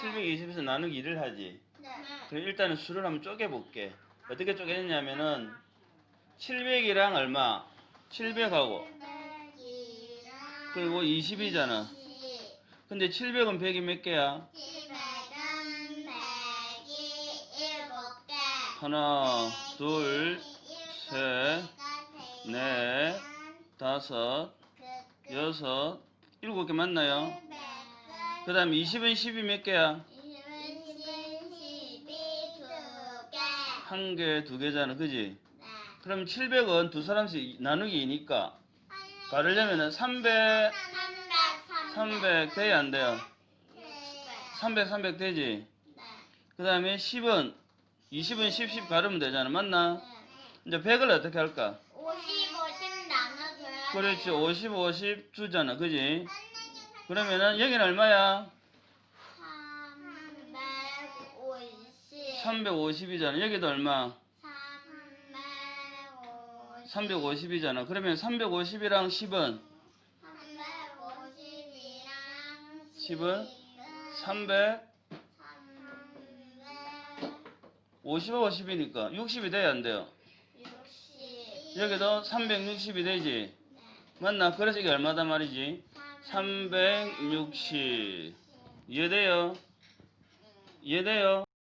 720에서 나누기 2를 하지. 네. 그럼 일단은 수를 한번 쪼개볼게. 어떻게 쪼개느냐면은 700이랑 얼마? 700하고 그리고 20이잖아. 근데 700은 100이 몇 개야? 700은 100이 7개. 하나, 둘, 셋, 넷, 다섯, 여섯, 일곱 개 맞나요? 그 다음 20은 10이 몇 개야? 20은 12, 2개. 한 개, 두 개잖아. 그지? 네. 그럼 700은 두 사람씩 나누기 2니까 가르려면은 300, 300, 300 돼야 안 돼요? 300, 300 되지? 네. 그 다음에 10은 20은 10, 10 가르면 되잖아. 맞나? 이제 100을 어떻게 할까? 50, 50 나눠줘야 그렇지. 돼요. 50, 50 주잖아. 그지? 그러면은 여기는 얼마야? 350. 350이잖아. 여기도 얼마? 350. 350이잖아. 그러면 350이랑 10은 350이랑 10은 300, 50하고 10이니까 60이 돼야 안 돼요. 60. 여기도 360이 되지. 맞나? 그래서 이게 얼마단 말이지? 360. 이해돼요? 이해돼요?